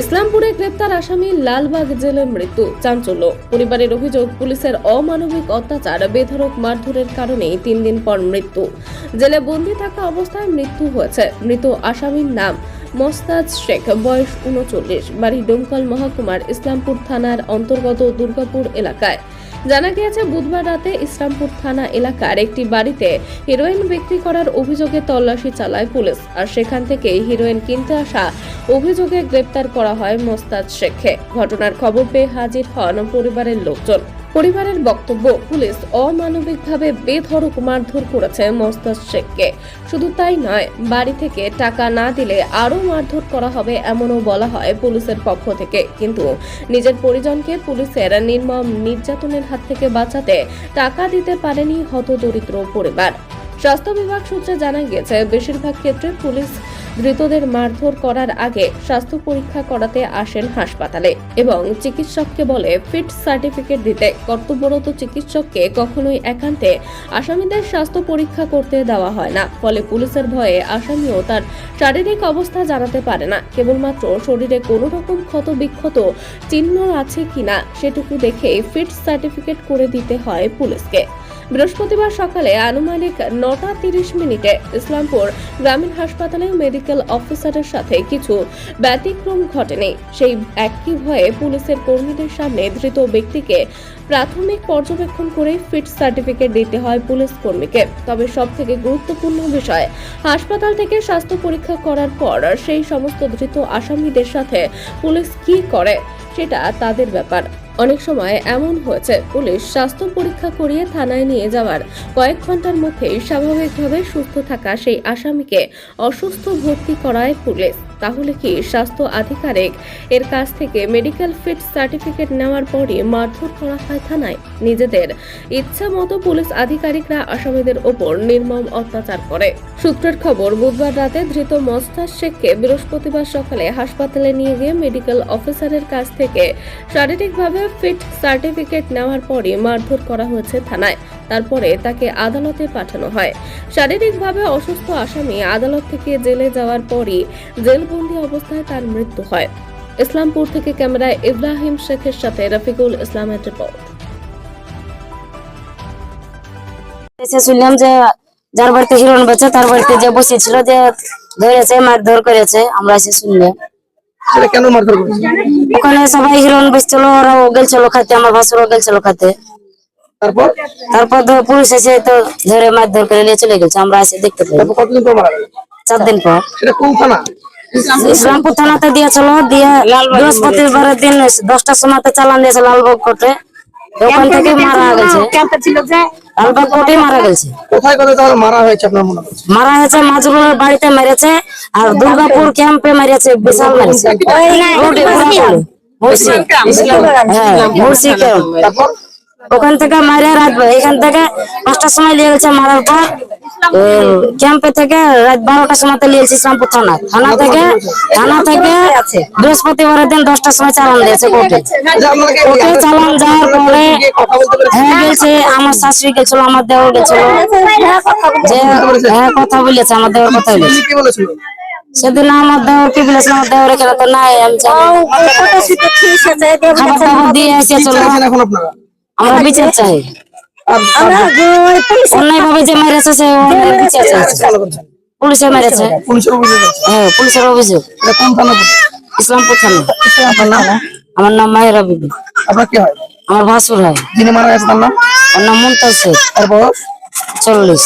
ইসলামপুরে গ্রেপ্তার আসামি লালবাগ জেলে মৃত্যু, চাঞ্চল্য। পরিবারের অভিযোগ, পুলিশের অমানবিক অত্যাচার বেধরক মারধরের কারণে তিন দিন পর মৃত্যু। জেলে বন্দি থাকা অবস্থায় মৃত্যু হয়েছে। মৃত আসামির নাম মোস্তাজ শেখ, বয়স উনচল্লিশ, বাড়ি ডোমকল মহকুমার ইসলামপুর থানার অন্তর্গত দুর্গাপুর এলাকায়। জানা গিয়েছে, বুধবার রাতে ইসলামপুর থানা এলাকার একটি বাড়িতে হিরোইন বিক্রি করার অভিযোগে তল্লাশি চালায় পুলিশ, আর সেখান থেকে হিরোইন কিনতে আসা অভিযোগে গ্রেপ্তার করা হয় মোস্তাদ শেখে ঘটনার খবর পেয়ে হাজির হন পরিবারের লোকজন। পরিবারের বক্তব্য, পুলিশ অমানবিকভাবে বেধড়ক মারধর করেছে মোস্তাদ শেখকে। শুধু তাই নয়, বাড়ি থেকে টাকা না দিলে আরও মারধর করা হবে এমনও বলা হয় পুলিশের পক্ষ থেকে। কিন্তু নিজের পরিজনকে পুলিশের নির্মম নির্যাতনের হাত থেকে বাঁচাতে টাকা দিতে পারেনি হতদরিদ্র পরিবার। স্বাস্থ্য বিভাগ সূত্রে জানা গিয়েছে, বেশিরভাগ ক্ষেত্রে পুলিশ ধৃতদের মারধর করার আগে স্বাস্থ্য পরীক্ষা করাতে আসেন হাসপাতালে এবং চিকিৎসককে বলে ফিট সার্টিফিকেট দিতে কর্তব্যরত চিকিৎসককে কখনোই একান্তে আসামিদের স্বাস্থ্য পরীক্ষা করতে দেওয়া হয় না। ফলে পুলিশের ভয়ে আসামিও তার শারীরিক অবস্থা জানাতে পারে না। কেবলমাত্র শরীরে কোনো রকম ক্ষত বিক্ষত চিহ্ন আছে কিনা সেটুকু দেখে ফিট সার্টিফিকেট করে দিতে হয় পুলিশকে। বৃহস্পতিবার সকালে আনুমানিক নটা তিরিশ মিনিটে ইসলামপুর গ্রামীণ হাসপাতালে মেডিকেল অফিসারের সাথে কিছু ব্যতিক্রম ঘটেনি। সেই একই ভয়ে পুলিশের কর্মীদের সামনে ধৃত ব্যক্তিকে প্রাথমিক পর্যবেক্ষণ করে ফিট সার্টিফিকেট দিতে হয় পুলিশ কর্মীকে। তবে সব থেকে গুরুত্বপূর্ণ বিষয়, হাসপাতাল থেকে স্বাস্থ্য পরীক্ষা করার পর সেই সমস্ত ধৃত আসামিদের সাথে পুলিশ কি করে, সেটা তাদের ব্যাপার। অনেক সময় এমন হয়েছে, পুলিশ স্বাস্থ্য পরীক্ষা করিয়ে থানায় নিয়ে যাওয়ার। কয়েক ঘণ্টার মধ্যেই স্বাভাবিকভাবে সুস্থ থাকা সেই আসামিকে অসুস্থ ভর্তি করায় পুলিশ। তাহলে কি স্বাস্থ্য আধিকারিক এর কাছ থেকে মেডিকেল ফিট সার্টিফিকেট নেওয়ার পরই মারধর করা হয় থানায় নিজেদের? ইচ্ছা মতো পুলিশ আধিকারিকরা আসামিদের ওপর নির্মম অত্যাচার করে। সূত্রের খবর, বুধবার রাতে ধৃত মস্তাজ শেখকে বৃহস্পতিবার সকালে হাসপাতালে নিয়ে গিয়ে মেডিকেল অফিসারের কাছ থেকে শারীরিকভাবে ফিট সার্টিফিকেট নেওয়ার পরই মারধর করা হয়েছে থানায়। তারপরে তাকে আদালতে পাঠানো হয়। শারীরিকভাবে অসুস্থ আসামি আদালত থেকে জেলে যাওয়ার পরই জেলবন্দি অবস্থায় তার মৃত্যু হয়। ইসলামপুর থেকে ক্যামেরায় ইব্রাহিম শেখের সাথে রফিকুল ইসলামের রিপোর্ট। শুনলাম যে যার বাড়িতে হিরোন বেছে তার বাড়িতে যে বসেছিল যে ধরেছে মারধর করেছে আমরা এসে শুনলাম। কেন মারধর করেছে? ওখানে সবাই হিরোন বসছিল ওরাও গেলছিল খাইতে আমার ভাসুরও গেলছিল খাইতে। তারপর? তারপর ধর পুলিশ এসে তো ধরে মারধর করে নিয়ে চলে গেছে আমরা এসে দেখতে পাই তারপর কতদিন পর মারা গেল? চার দিন পর। সেটা কোন থানা? ইসলামপুর থানাতে দিয়েছিল দিয়ে দিন দশটার সময়তে চালান দিয়েছে লালবাগ কোর্টে। ওখান থেকে মারা গেছে। লালবাগ কোর্টে মারা গেছে। কোথায় কোথায় তাহলে মারা হয়েছে আপনার মনে হচ্ছে? মারা হয়েছে মাজরুলের বাড়িতে মেরেছে আর দুর্গাপুর ক্যাম্পে মেরেছে বিশাল মেরেছে। মুর্শি হ্যাঁ মুর্শি ক্যাম্প। তারপর? ওখান থেকে মারে রাত এখান থেকে পাঁচটার সময় নিয়ে গেছে মারার পর ক্যাম্পে থেকে রাত বারোটার সময় নিয়ে গেছে ইসলামপুর থানা। থানা থেকে থানা থেকে বৃহস্পতিবারের দিন দশটার সময় চালান দিয়েছে কোর্টে। কোর্টে চালান যাওয়ার পরে হ্যাঁ গেছে আমার শাশুড়ি গেছিল আমার দেওয়ার গেছিল। যে হ্যাঁ কথা বলেছে আমার দেওয়ার কথা বলেছে। সেদিন আমার দেওয়ার কি বলেছিল আমার দেওয়ার এখানে তো নাই আমি খাবার দাবার দিয়ে এসেছিল চাইছেন এখন আপনারা? আমরা বিচার চাই। অন্যায় ভাবে যে মেরেছে সে বিচার করছেন পুলিশে মেরেছে। হ্যাঁ পুলিশের অভিযোগ? ইসলামপুর থানা। আমার নাম মায়েরা বিবি। আপনার কি হয়? আমার ভাসুর হয়। যিনি মারা গেছে তার নাম? ওর নাম মুমতাজ শেখ। তার বয়স? চল্লিশ।